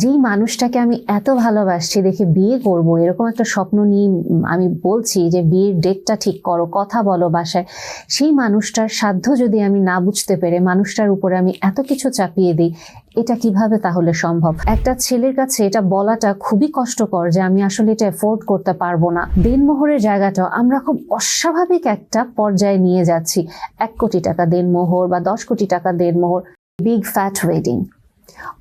যেই মানুষটাকে আমি এত ভালোবাসছি, দেখে বিয়ে করব, এরকম একটা স্বপ্ন নিয়ে আমি বলছি যে, বিয়ের ডেটটা ঠিক করো, কথা বলো বাসায়। সেই মানুষটার সাধ্য যদি আমি না বুঝতে পেরে, মানুষটার উপরে আমি এত কিছু চাপিয়ে দিই, এটা কীভাবে তাহলে সম্ভব? একটা ছেলের কাছে এটা বলাটা খুবই কষ্টকর যে, আমি আসলে এটা এফোর্ড করতে পারব না। দেনমোহরের জায়গাটা আমরা খুব অস্বাভাবিক একটা পর্যায়ে নিয়ে যাচ্ছি। এক কোটি টাকা দেনমোহর বা দশ কোটি টাকা দেনমোহর বিগ ফ্যাট ওয়েডিং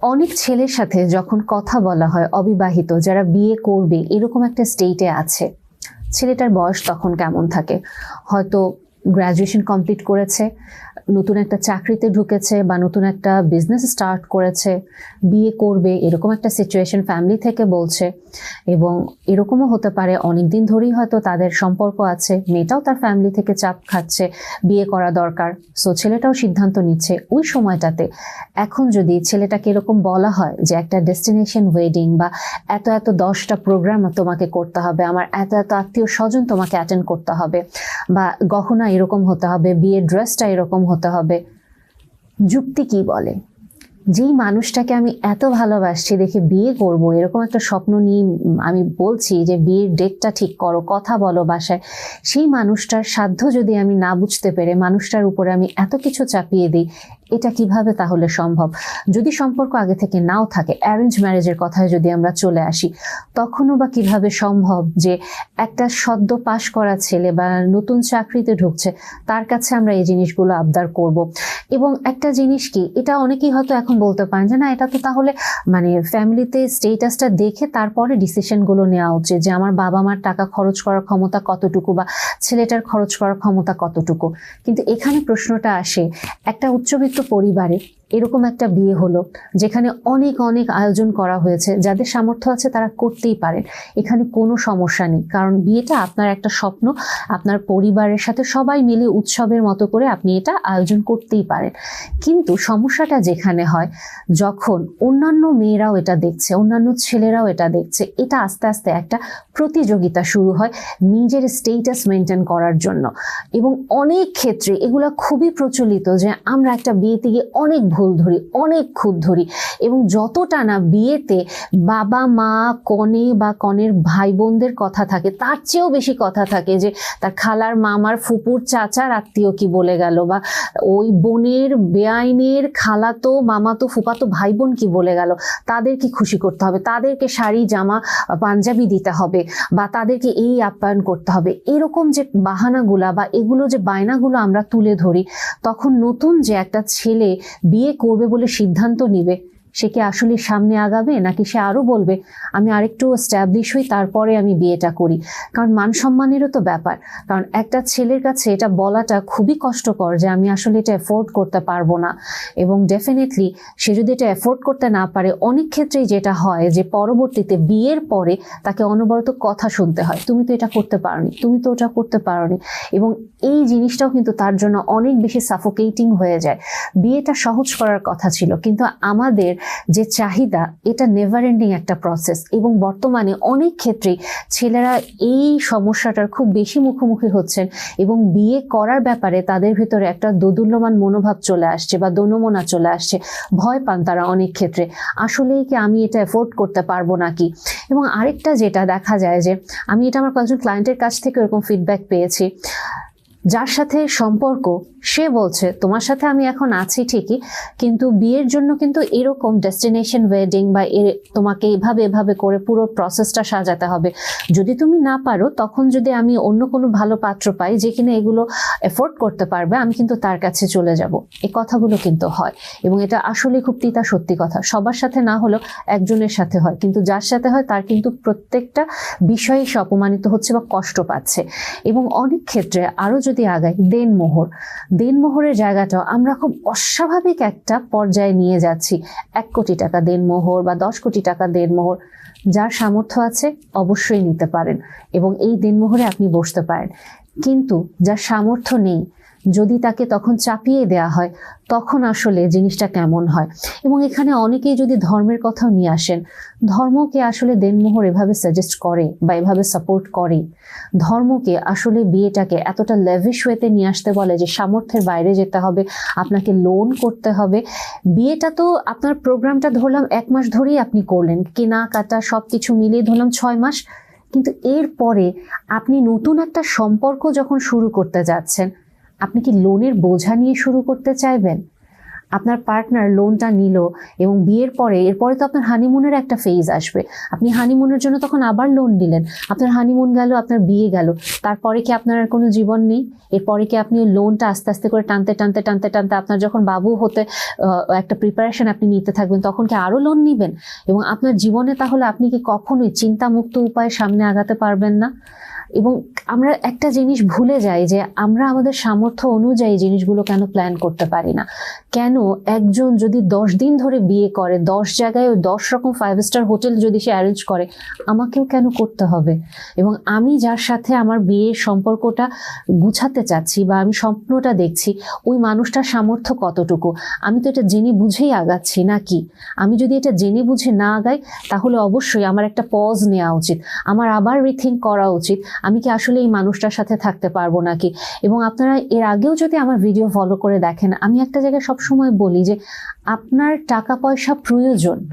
অনেক ছেলের সাথে যখন কথা বলা হয় অবিবাহিত, যারা বিয়ে করবে, এরকম একটা স্টেটে আছে। ছেলেটার বয়স তখন কেমন থাকে? হয়তো গ্র্যাজুয়েশন কমপ্লিট করেছে নতুন একটা চাকরিতে ঢুকেছে বা নতুন একটা বিজনেস স্টার্ট করেছে, বিয়ে করবে, এরকম একটা সিচুয়েশন ফ্যামিলি থেকে বলছে। এবং এরকমও হতে পারে অনেক দিন ধরেই হয়তো তাদের সম্পর্ক আছে, মেয়েটাও তার ফ্যামিলি থেকে চাপ খাচ্ছে, বিয়ে করা দরকার। সো ছেলেটাও সিদ্ধান্ত নিচ্ছে ওই সময়টাতে। এখন যদি ছেলেটাকে এরকম বলা হয় যে একটা ডেস্টিনেশন ওয়েডিং বা এত এত দশটা প্রোগ্রাম তোমাকে করতে হবে, আমার এত এত আত্মীয় স্বজন তোমাকে অ্যাটেন্ড করতে হবে বা গহনা এরকম হতে হবে, বিয়ের ড্রেসটা এরকম হতে হবে। যুক্তি কি বলে? যেই মানুষটাকে আমি এত ভালোবাসছি, দেখে বিয়ে করব, এরকম একটা স্বপ্ন নিয়ে আমি বলছি যে বিয়ের ডেটটা ঠিক করো, কথা বলো বাসায়। সেই মানুষটার সাধ্য যদি আমি না বুঝতে পেরে, মানুষটার উপরে আমি এত কিছু চাপিয়ে দিই এটা কীভাবে তাহলে সম্ভব? যদি সম্পর্ক আগে থেকে নাও থাকে অ্যারেঞ্জ ম্যারেজের কথায় যদি আমরা চলে আসি, তখনও বা কীভাবে সম্ভব যে একটা সদ্য পাশ করা ছেলে বা নতুন চাকরিতে ঢুকছে, তার কাছে আমরা এই জিনিসগুলো আবদার করব। এবং একটা জিনিস কি, এটা অনেকেই হয়তো এখন বলতে পারেন যে না, এটা তো তাহলে মানে ফ্যামিলিতে স্টেটাসটা দেখে তারপরে ডিসিশনগুলো নেওয়া উচিত যে আমার বাবা মার টাকা খরচ করার ক্ষমতা কতটুকু বা ছেলেটার খরচ করার ক্ষমতা কতটুকু। কিন্তু এখানে প্রশ্নটা আসে, একটা উচ্চবিত্ত পরিবারে। এরকম একটা বিয়ে হলো, যেখানে অনেক অনেক আয়োজন করা হয়েছে, যাদের সামর্থ্য আছে তারা করতেই পারেন। এখানে কোনো সমস্যা নেই, কারণ বিয়েটা আপনার একটা স্বপ্ন, আপনার পরিবারের সাথে সবাই মিলে উৎসবের মতো করে আপনি এটা আয়োজন করতেই পারেন। কিন্তু সমস্যাটা যেখানে হয়, যখন অন্যান্য মেয়েরাও এটা দেখছে, অন্যান্য ছেলেরাও এটা দেখছে, এটা আস্তে আস্তে একটা প্রতিযোগিতা শুরু হয় নিজের স্টেটাস মেনটেন করার জন্য। এবং অনেক ক্ষেত্রে এগুলো খুবই প্রচলিত যে আমরা একটা বিয়েতে গিয়ে অনেক ভুল ধরি, অনেক খুঁত ধরি। এবং যতটা না বিয়েতে বাবা, মা, কনে বা কনের ভাই বোনদের কথা থাকে, তার চেয়েও বেশি কথা থাকে যে, তার খালার মামার ফুপুর চাচার আত্মীয় কি বলে গেল বা ওই বোনের বেআইনের খালাতো মামাতো ফুপাতো ভাই বোন কি বলে গেল, তাদের কি খুশি করতে হবে? তাদেরকে শাড়ি, জামা, পাঞ্জাবি দিতে হবে বা তাদেরকে এই আপ্যায়ন করতে হবে? এরকম যে বাহানাগুলা বা এগুলো যে বায়নাগুলো আমরা তুলে ধরি, তখন নতুন যে একটা ছেলে বিয়ে করবে বলে সিদ্ধান্ত নিবে। সে কি আসলে সামনে আগাবে নাকি সে আরও বলবে, আমি আরেকটু স্ট্যাবলিশ হই, তারপরে আমি বিয়েটা করি। কারণ মান সম্মানেরও তো ব্যাপার। কারণ একটা ছেলের কাছে এটা বলাটা খুবই কষ্টকর যে আমি আসলে এটা অ্যাফোর্ড করতে পারব না। এবং ডেফিনেটলি সে যদি এটা অ্যাফোর্ড করতে না পারে, অনেক ক্ষেত্রেই যেটা হয় যে পরবর্তীতে বিয়ের পরে তাকে অনবরত কথা শুনতে হয়, তুমি তো এটা করতে পারোনি, তুমি তো ওটা করতে পারোনি। এবং এই জিনিসটাও কিন্তু তার জন্য অনেক বেশি সাফোকেটিং হয়ে যায়। বিয়েটা সহজ করার কথা ছিল, কিন্তু আমাদের যে চাহিদা, এটা নেভার এন্ডিং একটা প্রসেস এবং বর্তমানে অনেক ক্ষেত্রেই ছেলেরা এই সমস্যাটার খুব বেশি মুখোমুখি হচ্ছেন এবং বিয়ে করার ব্যাপারে তাদের ভিতরে একটা দোদুল্যমান মনোভাব চলে আসছে বা দনমনা চলে আসছে। ভয় পান তারা অনেক ক্ষেত্রে। আসলেই কি আমি এটা এফোর্ড করতে পারব নাকি? এবং আরেকটা যেটা দেখা যায় যে, আমি এটা আমার কয়েকজন ক্লায়েন্টের কাছ থেকে এরকম ফিডব্যাক পেয়েছি। যার সাথে সম্পর্ক, সে বলছে, তোমার সাথে আমি এখন আছি ঠিকই, কিন্তু বিয়ের জন্য কিন্তু এরকম ডেস্টিনেশন ওয়েডিং বা তোমাকে এভাবে এভাবে করে পুরো প্রসেসটা সাজাতে হবে। যদি তুমি না পারো, তখন যদি আমি অন্য কোনো ভালো পাত্র পাই যে কিনা এগুলো এফোর্ড করতে পারবে, আমি কিন্তু তার কাছে চলে যাব। এই কথাগুলো কিন্তু হয় এবং এটা আসলে খুব তিতা সত্যি কথা। সবার সাথে না হলেও একজনের সাথে হয়, কিন্তু যার সাথে হয় তার কিন্তু প্রত্যেকটা বিষয়ে সে অপমানিত হচ্ছে বা কষ্ট পাচ্ছে। এবং অনেক ক্ষেত্রে আরও যদি আগাই, দেনমোহর। দেনমোহরের জায়গাটাও আমরা খুব অস্বাভাবিক একটা পর্যায়ে নিয়ে যাচ্ছি। এক কোটি টাকা দেনমোহর বা দশ কোটি টাকা দেনমোহর, যার সামর্থ্য আছে অবশ্যই নিতে পারেন এবং এই দিনমোহরে আপনি বসতে পারেন। কিন্তু যার সামর্থ্য নেই যদি তাকে তখন চাপিয়ে দেয়া হয়, তখন আসলে জিনিসটা কেমন হয়? এবং এখানে অনেকেই যদি ধর্মের কথাও নিয়ে আসেন, ধর্মকে আসলে দেনমোহর এভাবে সাজেস্ট করে বা এভাবে সাপোর্ট করে। ধর্মকে আসলে বিয়েটাকে এতটা লেভিশ ওয়েতে নিয়ে আসতে বলে যে সামর্থ্যের বাইরে যেতে হবে, আপনাকে লোন করতে হবে। বিয়েটা তো আপনার প্রোগ্রামটা ধরলাম এক মাস ধরেই আপনি করলেন কেনাকাটা সব কিছু মিলিয়ে ধরলাম ছয় মাস। কিন্তু এরপরে আপনি নতুন একটা সম্পর্ক যখন শুরু করতে যাচ্ছেন আপনি কি লোনের বোঝা নিয়ে শুরু করতে চাইবেন? আপনার পার্টনার লোনটা নিল এবং বিয়ের পরে, এরপরে তো আপনার হানিমুনের একটা ফেজ আসবে। আপনি হানিমুনের জন্য তখন আবার লোন দিলেন। আপনার হানিমুন গেল, আপনার বিয়ে গেল। তারপরে কি আপনার আর কোনো জীবন নেই? এরপরে কি আপনি লোনটা আস্তে আস্তে করে টানতে টানতে টানতে টানতে আপনার যখন বাবু হতে একটা প্রিপারেশন আপনি নিতে থাকবেন, তখন কি আরও লোন নিবেন? এবং আপনার জীবনে তাহলে আপনি কি কখনোই চিন্তামুক্ত উপায়ে সামনে আগাতে পারবেন না? এবং আমরা একটা জিনিস ভুলে যাই যে আমরা আমাদের সামর্থ্য অনুযায়ী জিনিসগুলো কেন প্ল্যান করতে পারি না। কেন একজন যদি দশ দিন ধরে বিয়ে করে, দশ জায়গায় ওই দশ রকম ফাইভ স্টার হোটেল যদি সে অ্যারেঞ্জ করে, আমাকেও কেন করতে হবে? এবং আমি যার সাথে আমার বিয়ের সম্পর্কটা গুছাতে চাচ্ছি বা আমি স্বপ্নটা দেখছি, ওই মানুষটার সামর্থ্য কতটুকু? আমি তো এটা জেনে বুঝেই আগাচ্ছি নাকি? আমি যদি এটা জেনে বুঝে না আগাই, তাহলে অবশ্যই আমার একটা পজ নেওয়া উচিত। আমার আবার রিথিঙ্ক করা উচিত। আমি কি আসলে এই মানুষটার সাথে থাকতে পারব নাকি? এবং আপনারা এর আগেও যদি আমার ভিডিও ফলো করে দেখেন, আমি একটা জায়গায় সবসময় বলি যে, আপনার টাকা পয়সা প্রয়োজন।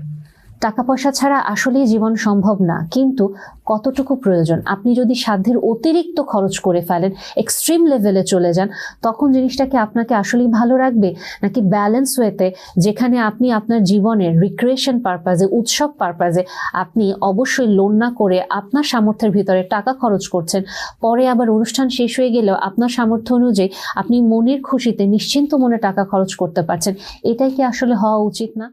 টাকা পয়সা ছাড়া আসলেই জীবন সম্ভব না। কিন্তু কতটুকু প্রয়োজন? আপনি যদি সাধ্যের অতিরিক্ত খরচ করে ফেলেন এক্সট্রিম লেভেলে চলে যান, তখন জিনিসটাকে আপনাকে আসলেই ভালো রাখবে? নাকি ব্যালেন্স ওয়েতে যেখানে আপনি আপনার জীবনের রিক্রিয়েশন পারপাজে উৎসব পারপাজে আপনি অবশ্যই লোন না করে আপনার সামর্থ্যের ভিতরে টাকা খরচ করছেন, পরে আবার অনুষ্ঠান শেষ হয়ে গেলেও আপনার সামর্থ্য অনুযায়ী আপনি মনের খুশিতে, নিশ্চিন্ত মনে টাকা খরচ করতে পারছেন, এটাই কি আসলে হওয়া উচিত না?